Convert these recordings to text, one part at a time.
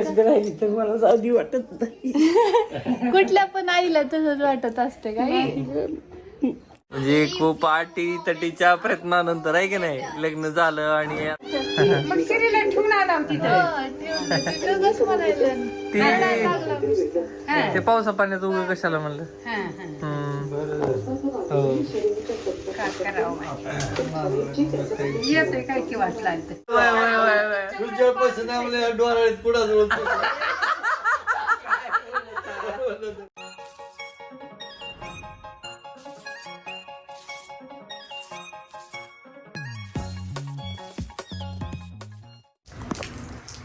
राहिली तर मला जाऊ दे वाटत नाही. कुठल्या पण आईला तसंच वाटत असते काय? म्हणजे खूप आटी तटीच्या प्रयत्नानंतर आहे की नाही? लग्न झालं आणि मग सिरीला ठेवून आला तिथं. ते ते पावसा पाण्यात उगं कशाला म्हणलं? हा, हा. हम्म. हो. करावं येतोय काय की वाटलं तुझ्यापासून आम्हाला डोळ्यात पुढं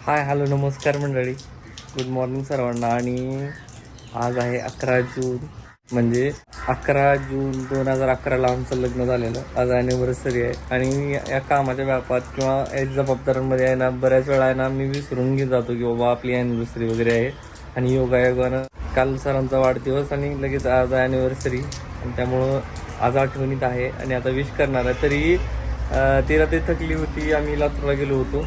हाय हॅलो नमस्कार मंडळी. गुड मॉर्निंग सर्वांना. आणि आज आहे अकरा जून म्हणजे अकरा जून दोन हजार अकराला आमचं लग्न झालेलं. आज ॲनिव्हर्सरी आहे. आणि या कामाच्या व्यापात किंवा या जबाबदाऱ्यांमध्ये आहे ना बऱ्याच वेळा आहे ना मी विसरून घेत जातो की बाबा आपली ॲनिव्हर्सरी वगैरे आहे. आणि योगायोगानं काल सरांचा वाढदिवस आणि लगेच आज ॲनिव्हर्सरी आणि त्यामुळं आज आठवणीत आहे. आणि आता विश करणार आहे. तरी तिला ती रात्री थकली होती. आम्ही लातूरला गेलो होतो.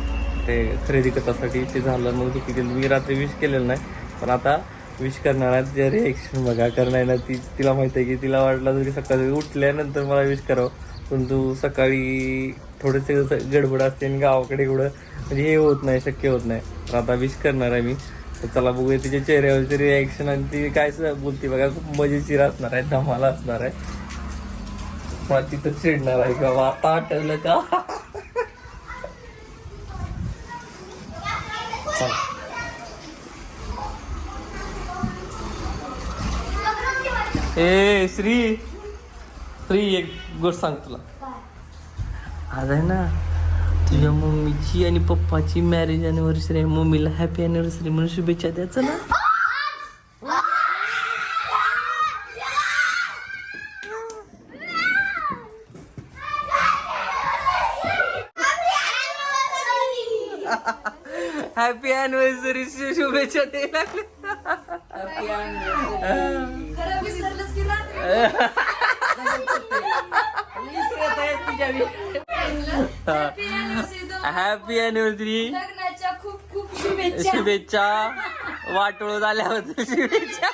ते खरेदी करण्यासाठी ते झालं. मग दुखी केलं. मी रात्री विश केलेलं नाही. पण आता विश करणार आहे. तिच्या रिॲक्शन बघा करणार आहे ना ती तिला माहिती आहे की तिला वाटलं तरी सकाळी उठल्यानंतर मला विश करावं. पण तू सकाळी थोडेसे गडबड असते आणि गावाकडे एवढं म्हणजे हे होत नाही शक्य होत नाही. तर आता विश करणार आहे मी. तर चला बघूया तिच्या चेहऱ्यावरची रिॲक्शन आणि ती काय बोलते बघा खूप मजेशीर असणार आहे धमाला असणार आहे. मला तिथं चिडणार आहे का? आता आठवलं का? ए श्री. श्री एक गोष्ट सांग तुला. आज आहे ना तुझ्या मम्मीची आणि पप्पाची मॅरेज अॅनिव्हर्सरी आहे. मम्मीला हॅपी अॅनिव्हर्सरी म्हणून शुभेच्छा द्यायचं ना? हॅपी अॅनिव्हर्सरी शुभेच्छा द्यायला हॅपी अॅनिव्हर्सरी लग्नाच्या खूप खूप शुभेच्छा. शुभेच्छा. वाटोळ झाल्याबद्दल शुभेच्छा.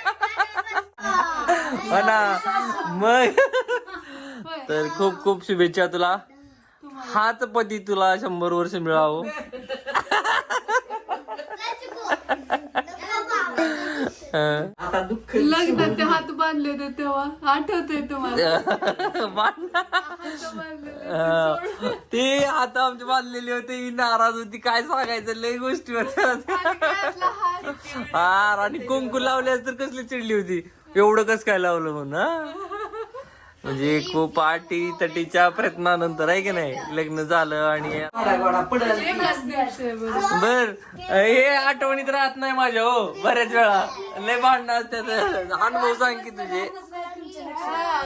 हो ना. मग. तर खूप खूप शुभेच्छा तुला. हाच पती तुला शंभर वर्ष मिळावं हं. आता दुःख लग्नात ते हात बांधले होते तेव्हा आठवतंय तुम्हाला. हात बांधलेले. हं. ते आता आमचे बांधलेले होते. ही नाराज होती. काय सांगायचं? लय गोष्टी होत्या. आणि त्यातला हात हा आणि कुंकू लावल्यास तर कसली चिडली होती. एवढं कस काय लावलं म्हणून हा? म्हणजे खूप आटी तटीच्या प्रयत्नानंतर आहे की नाही? लग्न झालं आणि बरं. हे आठवणीत राहत नाही माझ्या हो बऱ्याच वेळा. लय भांडणं असतात. अनुभव सांग की तुझे. हा,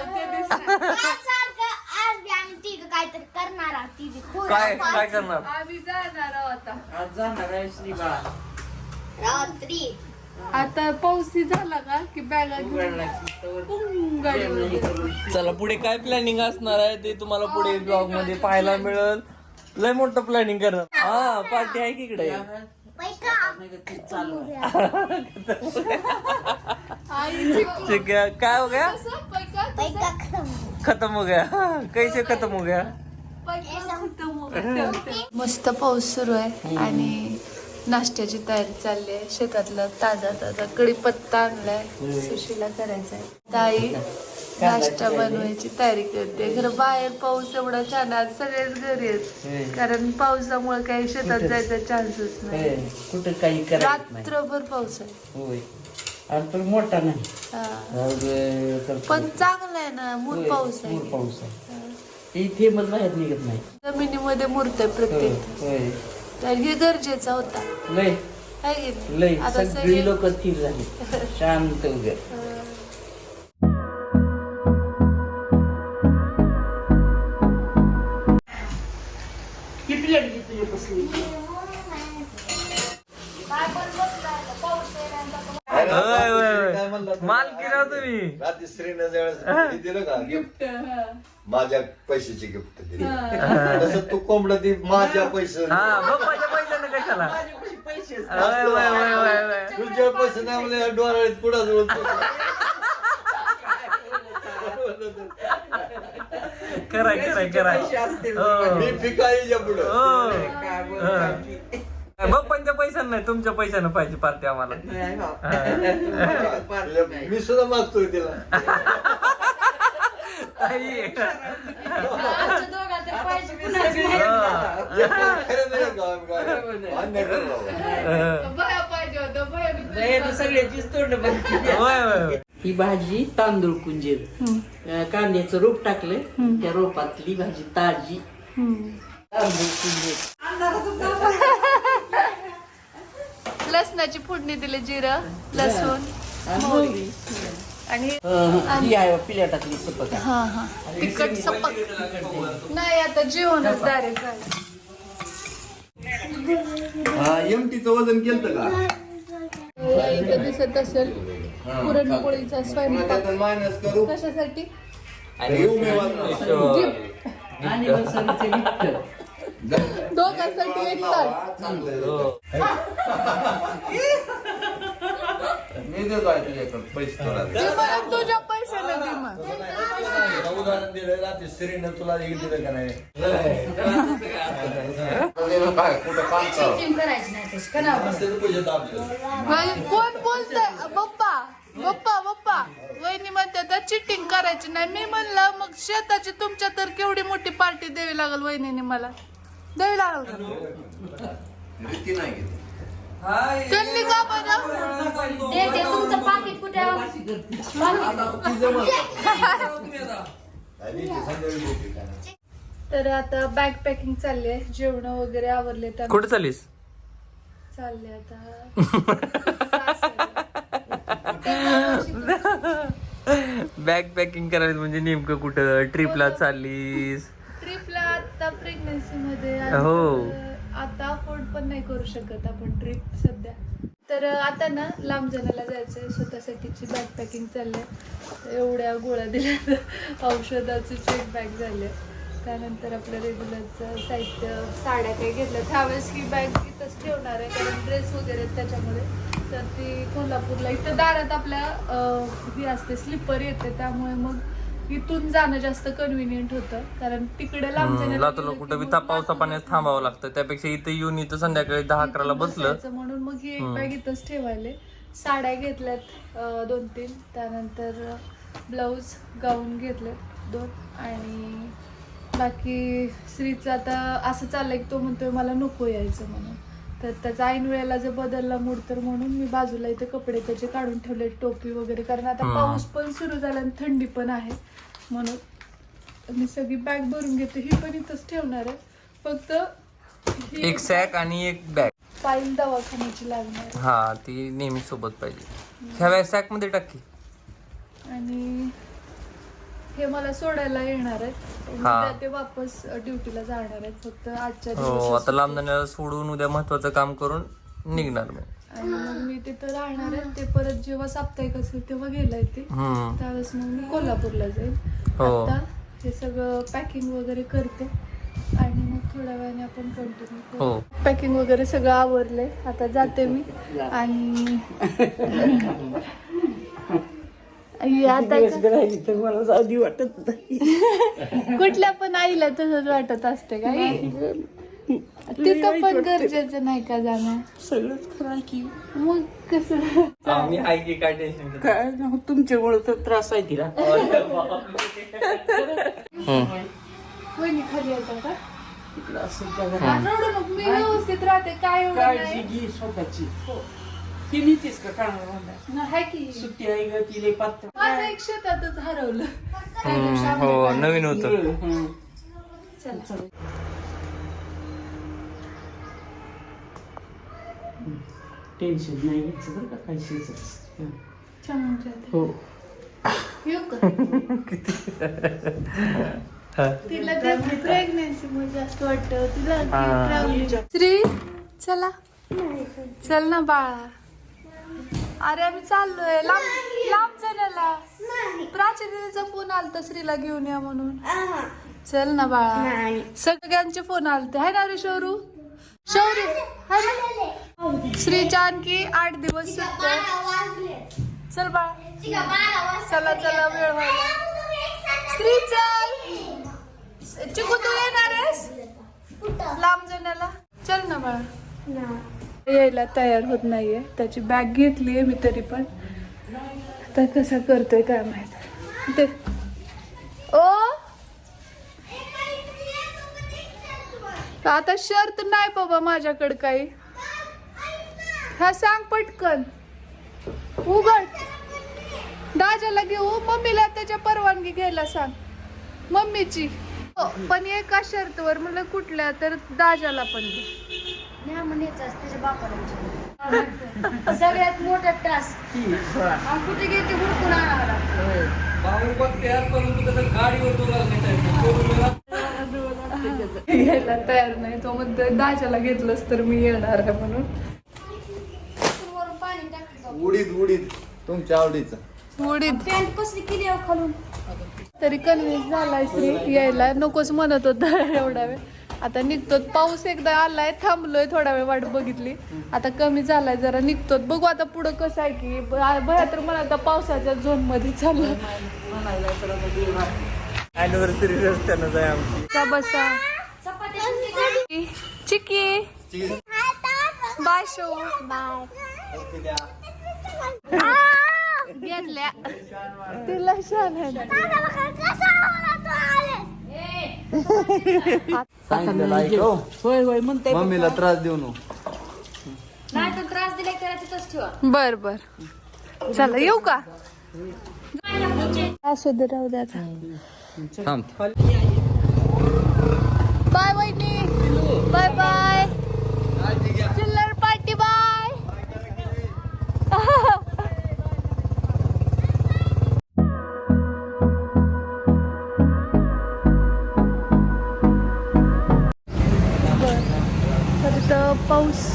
काय काय करणार? रात्री. आता पाऊस झाला का? की बॅगा. चला पुढे काय प्लॅनिंग असणार आहे ते तुम्हाला पुढे ब्लॉगमध्ये पाहायला मिळेल. लय मोठं प्लॅनिंग करणार. हा पार्टी आहे की इकडे? ठीक है काय हो गया? खत्म हो गया. कैसे खत्म हो गया. मस्त पाऊस सुरू आहे आणि नाश्त्याची तयारी चालली आहे शेतातला ताजा ताजा कडीपत्ता आणलाय. सुशीला करायचा आहे ताई नाश्ता बनवायची तयारी करते. खरं बाहेर पाऊस एवढा छान. आज सगळेच घरी आहेत. कारण पावसामुळे काही शेतात जायचा चान्सेस नाही. कुठं काही रात्रभर पाऊस आहे. पण मोठा नाही. पण चांगला आहे ना मूळ होय, पाऊस आहे. पाऊस आहे. ते थेंबच बाहेर निघत नाही. जमिनीमध्ये मूर्त आहे प्रत्येक हे गरजेचा होता. लय? लय. आता सगळी सगळे लोक स्थिर झाली. शांत वगैरे रात्री श्रीनं ज्यावेळेस हे. दिलं का गिफ्ट माझ्या पैशाची गिफ्ट दिली. तसं तू कोंबडं ती माझ्या पैसे हा बाप्पाच्या पैशानं कशाला. तुमच्या पैसे नाही म्हणजे डोळ्यात पुढा जवळ कराय कराय कराय हो. मी फिकाईच्या पुढं. हो. बाप्पांच्या पैशानं नाही तुमच्या पैशानं पाहिजे पार्टी आम्हाला. मी सुद्धा मागतोय तिला. आमच्या कुणाचं नाही. हा. एक पण खरं नाही का आम्ही काय? अन्याय करतो. भया पाहिजे होतं भया बी- बाहेर सगळ्याचीच तोंड बघते होय, होय, होय. ही भाजी तांदूळ कुंजीर. अं, कांद्याचं रोप टाकलं त्या रोपातली भाजी ताजी. लसणाची फोडणी दिली जिरं लसूण मोहरी. आणि ही पिल्याटातली सपक. हा हा. तिखट सपक. नाही आता जेवणच डायरेक्ट झालं. हा एमटीचं वजन केलं का? इथं दिसत असेल पुरणपोळीचा स्वयंपाक. मायनस करू. कशासाठी? आणि दोघांसाठी एक ताट. हो. मी देतो आहे तुझ्याकडे पैसे थोडा ते मला तुझ्या पैशाने दे मग. उदाहरण दिलं रात्री श्रीनं तुला दिलं का नाही काय कुठं काम चालू चिंता करायची नाही तशी करावं असते पैसे दाबले कोण बोलतंय? बप्पा वहिनी म्हणते तर चिटिंग करायची नाही. मी म्हणलं मग शेताची तुमच्या तर केवढी मोठी पार्टी द्यावी लागल वहिनीने मला. रीती नाही त्यांनी का बरं ते ते तुमचं पाकिट कुठे? तर आता बॅग पॅकिंग चालली आहे जेवण वगैरे आवरले तर कुठे चालीस चालले आता. बॅग पॅकिंग करायचं म्हणजे नेमकं कुठं? ट्रिपला चाललीस? आता प्रेग्नन्सी मध्ये हो. आता अफोर्ड पण नाही करू शकत आपण ट्रिप सध्या. तर आता ना लांब जणाला जायचंय. स्वतःसाठीची बॅग पॅकिंग चाललंय. एवढ्या गोळ्या दिल्या औषधाचे चेक बॅग झाले त्यानंतर आपलं रेग्युलरचं साहित्य साड्या काही घेतल्या. त्यावेळेस ही बॅग इथंच ठेवणार आहे कारण ड्रेस वगैरे आहेत त्याच्यामुळे. तर ती कोल्हापूरला इथं दारात आपल्या ही असते स्लिपर येते. त्यामुळे मग इथून जाणं जास्त कन्व्हिनियंट होतं. कारण तिकडे लांब जाण्याला लातूरला गेलं की कुठं बी मग ता पावसा पाण्यात थांबावं लागतं. त्यापेक्षा इथं येऊन इथं संध्याकाळी दहा अकराला बसलं. बसायचं म्हणून मग ही एक बॅग इथंच ठेवायले. साड्या घेतल्यात अं, दोन तीन. त्यानंतर ब्लाऊज गाऊन घेतलेत दोन. आणि बाकी श्रीचं आता असं चाललंय की तो म्हणतोय मला नको यायचं म्हणून. तर त्याचा ऐन वेळेला जर बदलला मूड तर म्हणून मी बाजूला इथे कपडे त्याचे काढून ठेवले टोपी वगैरे. कारण आता पाऊस पण सुरू झाला आणि थंडी पण आहे. म्हणून मी सगळी बॅग भरून घेते. ही पण इथंच ठेवणार आहे. फक्त ही एक सॅक आणि एक बॅग फाईल दवाखान्याची लागणार. हा ती नेहमी सोबत पाहिजे. ह्या सॅकमध्ये टाकी आणि हे मला सोडायला येणार आहेत. हा. उद्या ते वापस ड्युटीला जाणार आहेत. फक्त आजच्या हो दिवस आता लांब जाण्याला सोडून उद्या महत्वाचं काम करून निघणार मी. आणि मग मी तिथं राहणार आहे. ते परत जेव्हा साप्ताहिक असेल तेव्हा गेला येते हम्म. त्यावेळेस मग मी कोल्हापूरला जाईल. हो. आता हे सगळं पॅकिंग वगैरे करते. आणि मग थोड्या वेळाने आपण कंटिन्यू हो. पॅकिंग वगैरे सगळं आवरलंय. आता जाते मी. आणि आता राहिली तर मला जाऊ वाटत नाही. कुठल्या पण आईला तसंच वाटत असते का? तिथं पण गरजेचं नाही का जाणं? सगळंच खरा की. मग कसं? आम्ही आहे की काय टेन्शन काय तुमच्यामुळे तर त्रास आहे तिला. खाली येतं का? असं जगा. रडू नको मी व्यवस्थित राहते काय एवढं काळजी घे स्वतःची. ती नीतीस का हाय की. सुट्टी आहे ग तिले पात्र माझं एक शेतातच हरवलं. त्या दिवशी हो नवीन होतं. चला. टेन्शन नाही घ्यायचं बरं का काही शिजच छान जाते. हो. येऊ का? तिला प्रेग्नेन्सी मध्ये जास्त वाटतं. तिला ते travelling. श्री चला. चल ना बाळा. अरे आम्ही चाललोय. लांब लांब जाण्याला प्राची दीदीचा फोन आलता श्रीला घेऊन या म्हणून. चल ना बाळा. सगळ्यांचे फोन आलते. हाय ना रे शोरू? शौर्य हाय ना? श्रीच्या आणखी आठ दिवस वाजले. चल बाळा. चला चला वेळ व्हायला सांगा. श्री चल. चिकू तू येणार आहेस? लांब जाण्याला. चल ना बाळा. यायला तयार होत नाहीये. त्याची बॅग घेतलीये मी तरी पण. आता कसा करतोय काय माहीत. ते ओ! आता शर्त नाही बाबा माझ्याकडे काही. हा सांग पटकन. उघड. दाजाला घेऊ. मम्मीला त्याच्या परवानगी घ्यायला सांग. मम्मीची. हो, पण एका शर्तवर म्हणलं कुठल्या तर दाजाला पण दे. त्याच्या बापाला. सगळ्यात मोठा टास्क कुठे गेली हुडकून आणावं लागतं. यायला तयार नाही. तो म्हणतोय दाजाला घेतलंस तर मी येणार आहे म्हणून. वरून पाणी टाकलं उडीद उडीद तुमच्या आवडीचं. उडीद. पॅन्ट कसली केली खालून? तरी कन्व्हिन्स झालाय श्री यायला. नकोच म्हणत होता एवढा वेळ. आता निघतो पाऊस एकदा आलाय थांबलोय थोडा वेळ वाट बघितली. आता कमी झालाय जरा निघतो बघू आता पुढं कसं आहे की भया तर मला आता पावसाच्या झोनमध्ये चाललं. अॅनिव्हर्सरी रस्त्यानं आहे आमची. का बसा. चिकी बाय शो. घेतल्या. तिला छान आहे. सांगितलेलं ऐक हो. होय होय म्हणते मम्मीला त्रास देऊ नको. नाही तर त्रास दिला त्याला तिथंच ठेवा. बर बर. चला येऊ का? असू दे राहू दे आता. थांब. बाय वहिनी. बाय बाय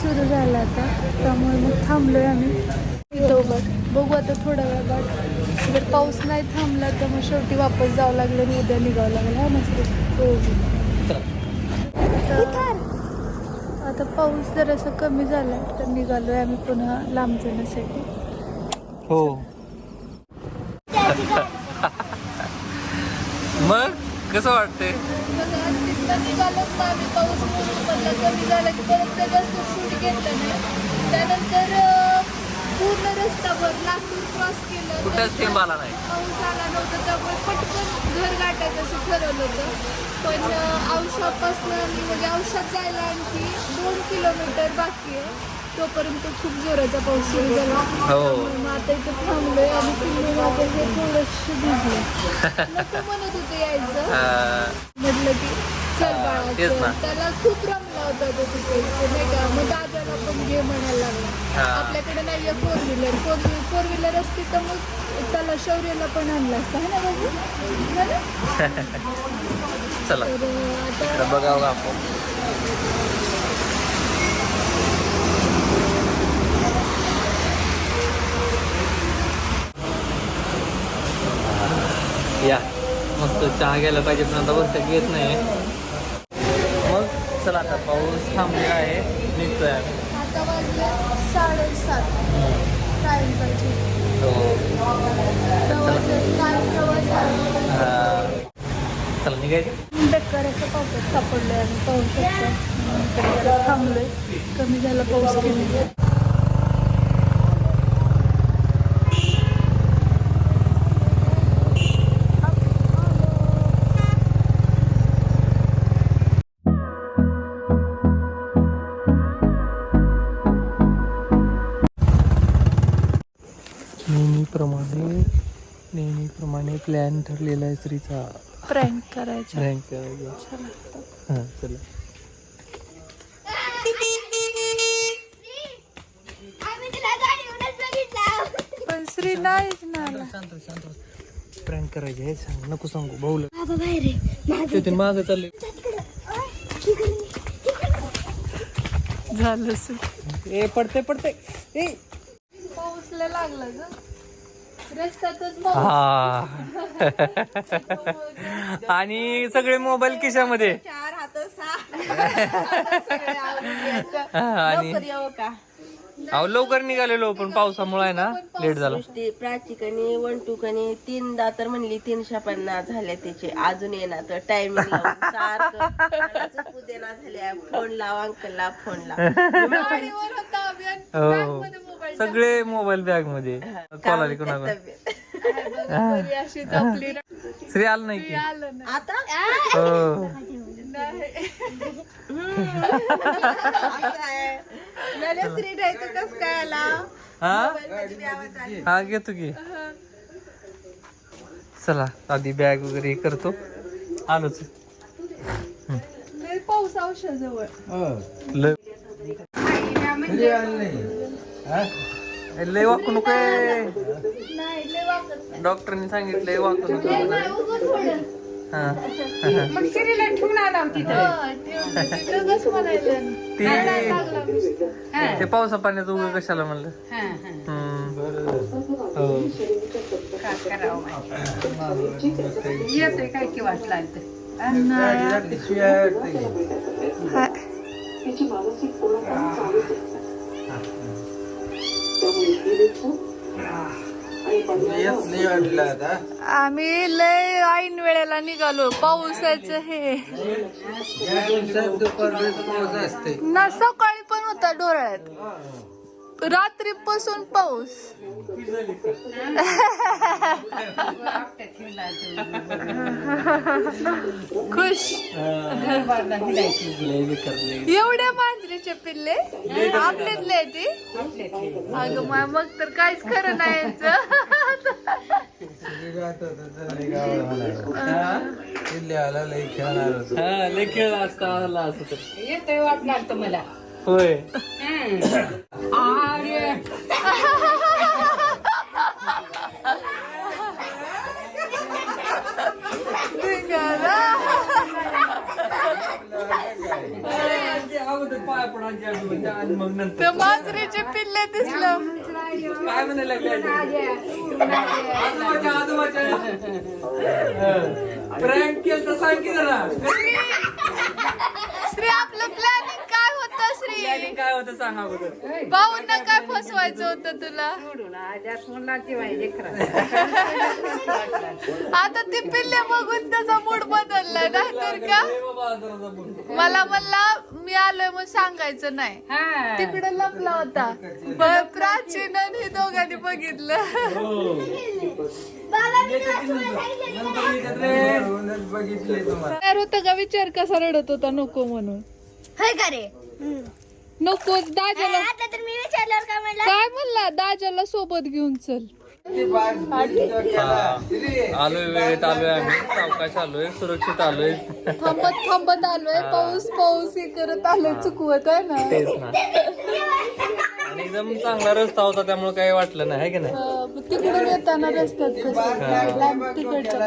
सुरू झाला आता. त्यामुळे मग थांबलोय आम्ही. इथं उभं बघू आता थोड्या वेळात. जर पाऊस नाही थांबला तर मग शेवटी वापस जावं लागलं आणि उद्या निघावं लागलं. हा मस्त. हो. तर आता पाऊस जर असं कमी झाला तर निघालोय आम्ही पुन्हा लांब जाण्यासाठी. हो. मग? कसं वाटतंय? तिथं निघालो मग आम्ही पाऊस पूर्ण पडला कमी झाला की परत काही जास्त शूट घेतलं नाही त्यानंतर पूर्ण रस्ताभर लातूर क्रॉस केलं कुठंच थेंब आला नाही. पाऊस आला नव्हता त्यामुळे पटकन घर गाठायचं असं ठरवलं होतं पण अं, औषधापासून म्हणजे औषध जायला आणखी दोन किलोमीटर बाकी आहे. तोपर्यंत खूप जोराचा पाऊस सुरू झाला. हो. मग आता इथं थांबलोय आणि तुम्ही माझं हे थोडंसं भिजलं. नको म्हणत होते यायचं. म्हटलं की चल बाळा तेच चल. ना. त्याला खूप रमला होता तो तिथे. तो नाही का? मग दादाला पण घे म्हणायला लागला. हा. आपल्याकडे नाहीये four wheeler four four wheeler असती तर मग त्याला शौर्याला पण आणलं असतं. है ना बाबू है ना? चला. तर आता इकडं बघावं आपण. या. मस्त चहा घ्यायला पाहिजे पण आता वर्ष घेत नाही मग चला आता पाऊस थांबलेला आहे निघतोय हो. चला. निघायचं? बेकाराचं पावसात सापडलोय पाहू शकतो. थांबलोय. कमी झाला पाऊस कमी प्लॅन ठरलेला आहे श्रीचा. प्रँक करायचं. रँक करायचा. हां चला. आम्ही तिला गाडीवरच बघितला पण श्री नाहीच ना आला शांत शांत प्रँक करायचे हे सांग. नको सांगू भाऊला. बाबा बाहेर आहे तिथून मागं चालले. झालं सु ए पडते पडते. ए. पाऊसला लागला ग. हा. आणि सगळे मोबाईल खिशामध्ये. चार हात सहा. आणि अहो लवकर निघालेलो पण पावसामुळे आहे ना लेट झाला. ते प्राचिकने वन टू कने तीनदा तर म्हणली तीनशे पन्नास झाल्या त्याचे. अजून येणार तर चुकू देणार झाल्या. फोन लाव अंकलला फोन लाव. हो. सगळे मोबाईल बॅगमध्ये. कॉल आली कोणाकडे श्री आलं नाही की. आता? हो. कस काय आला? हा? हा घेतो की. चला आधी बॅग वगैरे हे करतो. आलोच. पाऊस औषध जवळ लय. लय वाकू नको डॉक्टरनी सांगितलंय वाकू नको हा मग सिरीला ठेवून आला होती ते ते पावसा पाण्याचं उगं कशाला म्हणलं. हो काय करावं माहिती. येतोय काय की वाटलं तर आम्ही लय ऐन वेळेला निघालो. पावसाचं हे. ना सकाळी पण होता डोळ्यात. रात्रीपासून पाऊस. खुश. एवढ्या मांजरीचे पिल्ले? आपलेतले आहे ती अगं मा- मग तर काहीच खरं नाही. हा लय खेळ असता आला असं तर येतोय मला. होय. मांजरीचे पिल्ले दिसलं. काय म्हणायला प्रँक केलं तर सांग की जरा श्री आपलं प्लॅनिंग काय होतं श्री काय होतं सांग अगोदर. भाऊंना काय फसवायचं होतं तुला? आता ते पिल्ले बघून त्याचा मूड बदलला नाहीतर का? मला म्हणला मी आलोय मग सांगायचं नाही. हा. तिकडे लपला होता. पण प्राचीन आणि हे दोघांनी बघितलं. तयार होता का? विचार कसा रडत होता नको म्हणून. हाय का रे? नको दाजाला आता तर मी विचारल्यावर काय म्हणला? काय म्हणला? दाजाला सोबत घेऊन चल. आलोय वेळेत आलोय आम्ही. सावकाश आलोय सुरक्षित आलोय. थांबत थांबत आलोय. पाऊस पाऊस हे करत आलोय चुकवत आहे ना? तेच ना. आणि एकदम चांगला रस्ता होता त्यामुळे काही वाटलं नाही है की नाही? अं, तिकडून येताना रस्त्यात कसं लांब तिकडच्या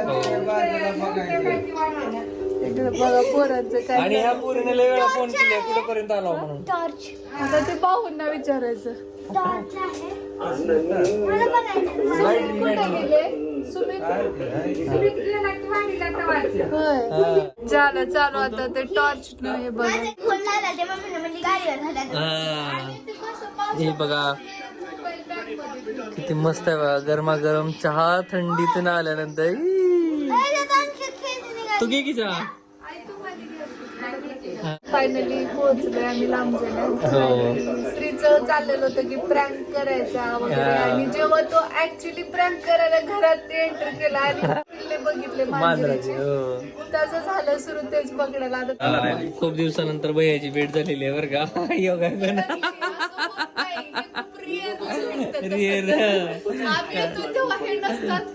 इकडे बघा पोरांचं काय आणि ह्या पोरीने लय वेळा फोन केले कुठेपर्यंत आला म्हणून? टॉर्च आता ते पाहून विचारायचं. टॉर्च आहे. मला बघायचं. सुमित कुठे गेले. सुमित सुमित गेला की वाडीला तवाच होय. झालं चालू आता ते टॉर्च न हे बघा. फोन गाडीवर हा. हे बघा. किती मस्त आहे बघा. गरमागरम चहा थंडीतून आल्यानंतर. ई. तू घे की चहा फायनली पोहोचलोय आम्ही लांब हो. श्रीचं चाललेलं होतं की प्रँक करायचा वगैरे. आणि जेव्हा तो ऍक्च्युली प्रँक करायला घरात एंटर केला आणि पिल्ले बघितले मांजराची. मांजरीचे. हो. झालं सुरू तेच पकडायला आता. खूप दिवसानंतर भैयाची भेट झालेली आहे बरं का. योगा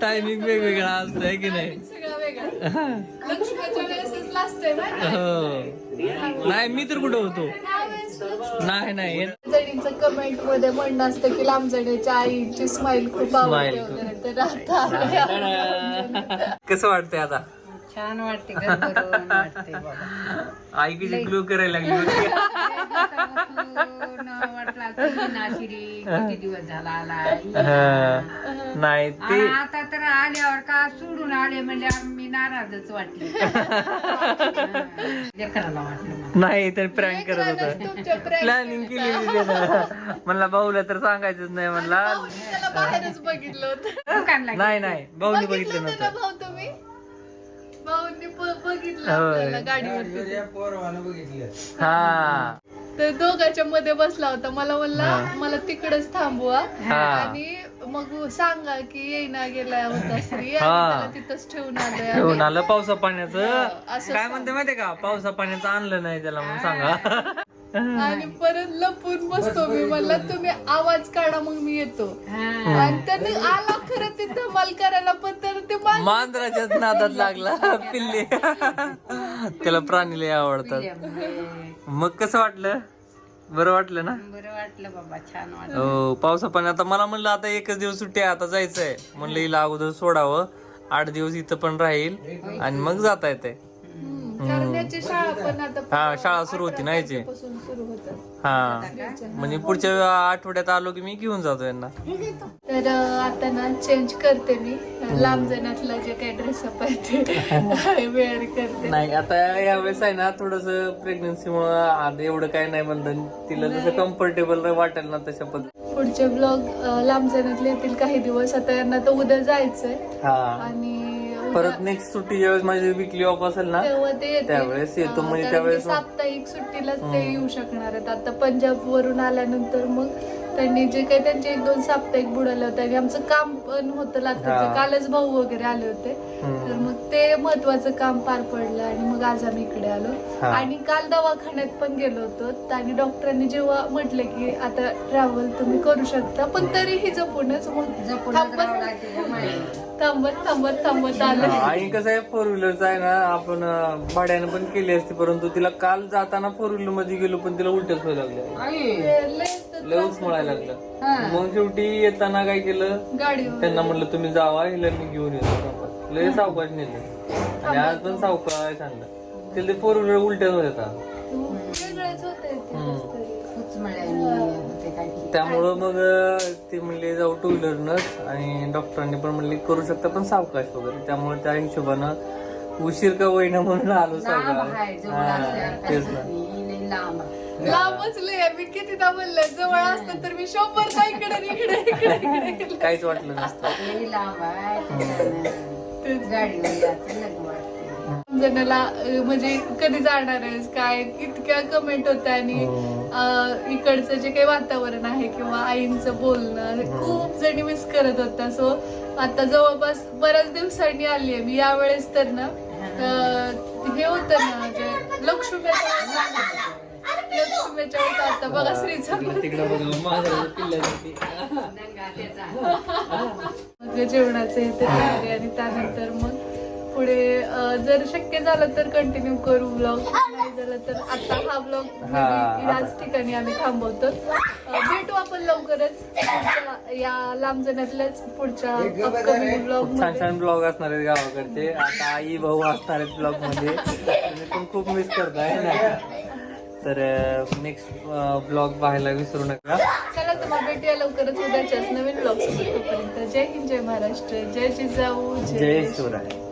टायमिंग वेगवेगळा असतो. आहे की नाही? हो. नाही मी तर कुठं होतो? नाही नाही कमेंटमध्ये म्हणणं असतं की लांबजणीच्या आईची स्माइल खूप आवडते. वगैरे तर आता कसं वाटतंय आता? छान वाटते गरगरून वाटते. बाबा आई किती ग्लो करायला लागली होती. पूर्ण वाटला की नाशिरी किती दिवस झाला आला हा. नाही ते आता तर आल्यावर का सोडून आले म्हणजे मी नाराजच वाटली. लेकराला वाटलं मला. नाही तर प्रँक करत होता. प्लॅनिंग केलेली त्यानं. म्हणला भाऊला तर सांगायचंच नाही. म्हणला त्याला बाहेरच बघितलं होतं. दुकानला नाही नाही भाऊनी बघितलं बघितलं होतं ना नव्हतं. भाऊ ब- बघितलं होय. आपल्याला गाडीवर हा. तर दोघांच्या मध्ये बसला होता. मला म्हणला मला तिकडच थांबवा. हा. आणि मग सांगा की येईना गेला होता स्त्री. आणि हा. त्याला तिथंच ठेवून आलोय ठेवून आलं पावसा पाण्याचं असं काय म्हणते माहितीये का? पावसा पाण्याचं आणलं नाही त्याला म्हणून सांगा. आणि परत लपून बसतो मी. म्हणलं तुम्ही आवाज काढा मग मी येतो. हा. आणि त्याने आला खरं ते धमाल करायला पण तर ते मा- मांजराच्याच नादात लागला. पिल्ले. त्याला प्राणी लय आवडतात. मग कसं वाटलं? बरं वाटलं ना? बरं वाटलं बाबा छान वाटलं. हो पावसा पाणी आता मला म्हणलं आता एकच दिवस सुट्टी आहे आता जायचंय. म्हणलं हिला अगोदर सोडावं. आठ दिवस इथं पण राहील आणि मग जाता येते कारण याची शाळा पण आता हा शाळा सुरू होती ना याची पासून सुरू होतात हा. म्हणजे पुढच्या आठवड्यात आलो की मी घेऊन जातो यांना. तर अं, आता ना चेंज करते मी. लांब जाण्यातला जे काही ड्रेसअप आहे ते वेअर करते. नाही आता यावेळेस आहे ना थोडस प्रेग्नन्सी मुळे आता एवढं काय नाही बंधन तिला जसं कम्फर्टेबल वाटेल ना तशा पद्धती पुढचे ब्लॉग लांब जाण्यातले येतील काही दिवस. आता यांना तर उद्या जायचंय. हा. आणि परत नेक्स्ट सुट्टी ज्यावेळेस माझी विकली ऑफ असेल ना तेव्हा ते येतील. त्यावेळेस येतो. म्हणजे कारण त्यावेळेस साप्ताहिक सुट्टीलाच ते येऊ शकणार आहेत. आता पंजाब वरून आल्यानंतर मग त्यांनी जे काही त्यांचे एक दोन साप्ताहिक बुडाले होते. आणि आमचं काम पण होतं लातूरचं हा. कालच भाऊ वगैरे आले होते. तर मग ते महत्वाचं काम पार पडलं आणि मग आज आम्ही इकडे आलो. हा. आणि काल दवाखान्यात पण गेलो होतो. आणि डॉक्टरांनी जेव्हा म्हटलं की आता ट्रॅव्हल तुम्ही करू शकता पण तरीही जपूनच मग जपूनच थांबत राहावं लागते त्यामुळे. थांबत थांबत थांबत आलं. आणि कसं आहे फोर व्हीलरचं आहे ना आपण भाड्यानं पण केली असती परंतु तिला काल जाताना फोर व्हीलरमध्ये गेलो पण तिला उलटच व्हायला लागलं. आई, लवच म्हणायला लागलं. मग शेवटी येताना काय केलं? गाडीवर त्यांना म्हणलं तुम्ही जावा हिला मी घेऊन येतो. लय सावकाश नेलं. आणि आज पण सावकाश आणलं. तिला ते फोर व्हीलर उलट्याच होत त्यामुळं मग ते म्हणले जाऊ टू व्हीलरनच आणि डॉक्टरांनी पण म्हणले करू शकता पण सावकाश वगैरे. त्यामुळे त्या हिशोबानं उशीर का होईना म्हणून आलो सावकाश हा, तेच ना. लांबच लय. मी कितीदा म्हणलं जवळ असतं तर मी शंभर दा इकडे आणि इकडे इकडे इकडे. गेलं. काहीच वाटलं नसतं. जणाला अं, म्हणजे कधी जाणार आहेस काय इतक्या कमेंट होत्या आणि अं, इकडचं जे काही वातावरण आहे किंवा आईंचं बोलणं खूप जणी मिस करत होता. सो आता जवळपास बऱ्याच दिवसांनी आली आहे मी. यावेळेस तर ना अं, हे होतं ना म्हणजे लक्ष्मीच्या लक्ष्मीच्या वेळेस आता बघा श्रीचा तिकडे बघा माझ्या पिल्ल्यासाठी मग जेवणाचं हे तरी आहे आणि त्यानंतर मग पुढे जर शक्य झालं तर कंटिन्यू करू ब्लॉग नाही झालं तर आता हा ब्लॉग याच ठिकाणी आम्ही थांबवतो. भेटू आपण लवकरच. पुढच्या या लांब जाण्यातल्याच पुढच्या अपकमिंग ब्लॉग छान छान ब्लॉग असणार आहेत गावाकडचे. आता आई भाऊ असणार आहेत ब्लॉगमध्ये. तुम्ही पण खूप मिस करताय ना? तर नेक्स्ट ब्लॉग पाहायला विसरू नका. चला तर मग भेटूया लवकरच उद्याच्याच नवीन ब्लॉग सोबत. तोपर्यंत जय हिंद जय महाराष्ट्र. जय जिजाऊ जय शिवराय.